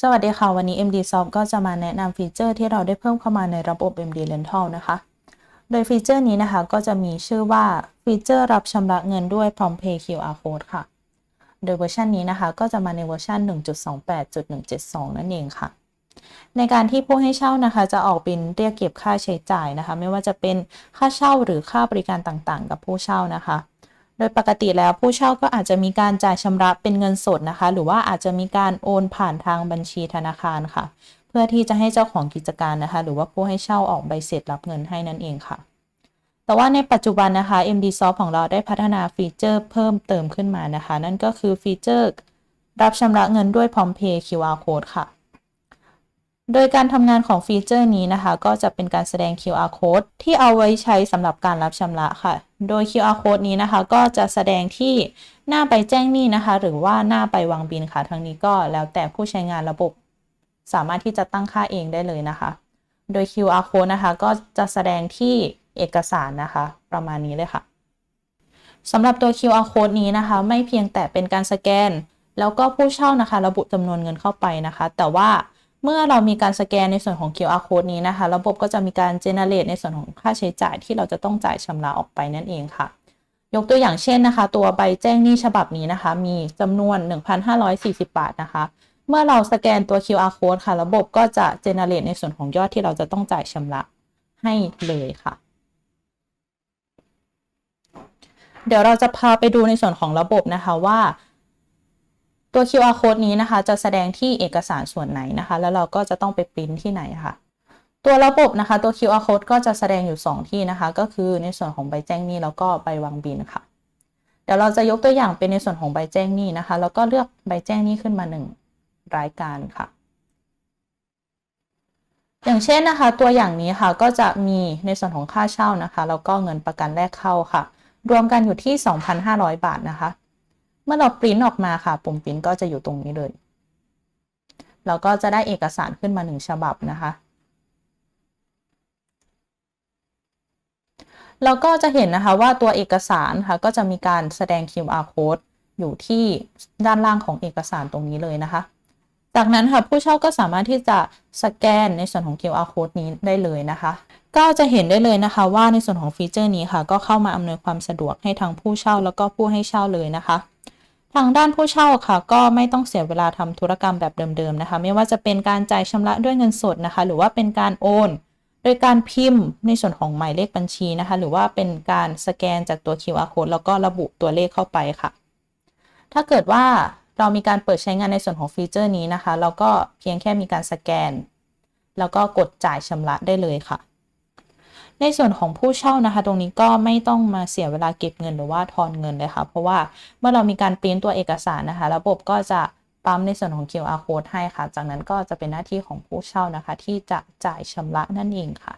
สวัสดีค่ะ วันนี้ MD Soft ก็จะมาแนะนำฟีเจอร์ที่เราได้เพิ่มเข้ามาในระบบ MD Rental นะคะ โดยฟีเจอร์นี้นะคะก็จะมีชื่อว่าฟีเจอร์รับชำระเงินด้วย PromptPay QR Code ค่ะ โดยเวอร์ชันนี้นะคะก็จะมาในเวอร์ชัน1.28.172 นั่นเองค่ะ ในการที่ผู้ให้เช่านะคะ จะออกบินเรียกเก็บค่าใช้จ่ายนะคะ ไม่ว่าจะเป็นค่าเช่าหรือค่าบริการต่างๆ กับผู้เช่านะคะ โดยปกติแล้วผู้เช่าก็อาจจะมีการจ่ายชำระเป็นเงินสดนะคะ หรือว่าอาจจะมีการโอนผ่านทางบัญชีธนาคารค่ะ เพื่อที่จะให้เจ้าของกิจการนะคะ หรือว่าผู้ให้เช่าออกใบเสร็จรับเงินให้นั่นเองค่ะ แต่ว่าในปัจจุบันนะคะ MD Soft ของเราได้พัฒนาฟีเจอร์เพิ่มเติมขึ้นมานะคะ นั่นก็คือฟีเจอร์รับชำระเงินด้วย PromptPay QR Code ค่ะ โดยการทำงานของฟีเจอร์นี้นะคะ ก็จะเป็นการแสดง QR Code ที่เอาไว้ใช้สำหรับการรับชำระค่ะ โดย QR Code นี้นะคะ ก็จะแสดงที่หน้าใบแจ้งหนี้นะคะ หรือว่าหน้าใบวางบินค่ะ ทั้งนี้ก็แล้วแต่ผู้ใช้งานระบบ สามารถที่จะตั้งค่าเองได้เลยนะคะ โดย QR Code นะคะ ก็จะแสดงที่เอกสารนะคะ ประมาณนี้เลยค่ะสำหรับตัว QR Code นี้นะคะ ไม่เพียงแต่เป็นการสแกน แล้วก็ผู้เช่านะคะ ระบุจำนวนเงินเข้าไปนะคะ แต่ว่า เมื่อเรามีการสแกนในส่วนของ QR code นี้นะคะ ระบบก็จะมีการ generate ในส่วนของค่าใช้จ่ายที่เราจะต้องจ่ายชำระออกไปนั่นเองค่ะ ยกตัวอย่างเช่นนะคะ ตัวใบแจ้งหนี้ฉบับนี้นะคะ มีจำนวน 1,540 บาทนะคะ เมื่อเราสแกนตัว QR code ค่ะ ระบบก็จะ generate ในส่วนของยอดที่เราจะต้องจ่ายชำระให้เลยค่ะ เดี๋ยวเราจะพาไปดูในส่วนของระบบนะคะว่า ตัว QR code นี้นะคะ จะแสดงที่เอกสารส่วนไหนนะคะ แล้วเราก็จะต้องไปปริ้นที่ไหนค่ะ ตัวระบบนะคะ ตัว QR code ก็จะแสดงอยู่ 2 ที่นะคะ ก็คือในส่วนของใบแจ้งหนี้แล้วก็ใบวางบินค่ะ เดี๋ยวเราจะยกตัวอย่างเป็นในส่วนของใบแจ้งหนี้นะคะ แล้วก็เลือกใบแจ้งหนี้ขึ้นมา 1 รายการค่ะ อย่างเช่นนะคะ ตัวอย่างนี้ค่ะก็จะมีในส่วนของค่าเช่านะคะ แล้วก็เงินประกันแรกเข้าค่ะ รวมกันอยู่ที่ 2,500 บาทนะคะ เมื่อเราปริ้นออกมาค่ะ ปุ่มปริ้นก็จะอยู่ตรงนี้เลย เราก็จะได้เอกสารขึ้นมาหนึ่งฉบับนะคะเราก็จะเห็นนะคะว่าตัวเอกสารค่ะก็จะมีการแสดง QR code อยู่ที่ด้านล่างของเอกสารตรงนี้เลยนะคะ จากนั้นค่ะผู้เช่าก็สามารถที่จะสแกนในส่วนของ QR code นี้ได้เลยนะคะ ก็จะเห็นได้เลยนะคะว่าในส่วนของฟีเจอร์นี้ค่ะ ก็เข้ามาอำนวยความสะดวกให้ทั้งผู้เช่าแล้วก็ผู้ให้เช่าเลยนะคะ ทางด้านผู้เช่าค่ะ ก็ไม่ต้องเสียเวลาทำธุรกรรมแบบเดิมๆนะคะ ไม่ว่าจะเป็นการจ่ายชำระด้วยเงินสดนะคะ หรือว่าเป็นการโอน โดยการพิมพ์ในส่วนของหมายเลขบัญชีนะคะ หรือว่าเป็นการสแกนจากตัว QR code แล้วก็ระบุตัวเลขเข้าไปค่ะ ถ้าเกิดว่าเรามีการเปิดใช้งานในส่วนของฟีเจอร์นี้นะคะ เราก็เพียงแค่มีการสแกน แล้วก็กดจ่ายชำระได้เลยค่ะ ในส่วนของผู้เช่านะคะ ตรงนี้ก็ไม่ต้องมาเสียเวลาเก็บเงินหรือว่าทอนเงินเลยค่ะ เพราะว่าเมื่อเรามีการปริ้นตัวเอกสารนะคะ ระบบก็จะปั๊มในส่วนของ QR code ให้ค่ะ จากนั้นก็จะเป็นหน้าที่ของผู้เช่านะคะ ที่จะจ่ายชำระนั่นเองค่ะ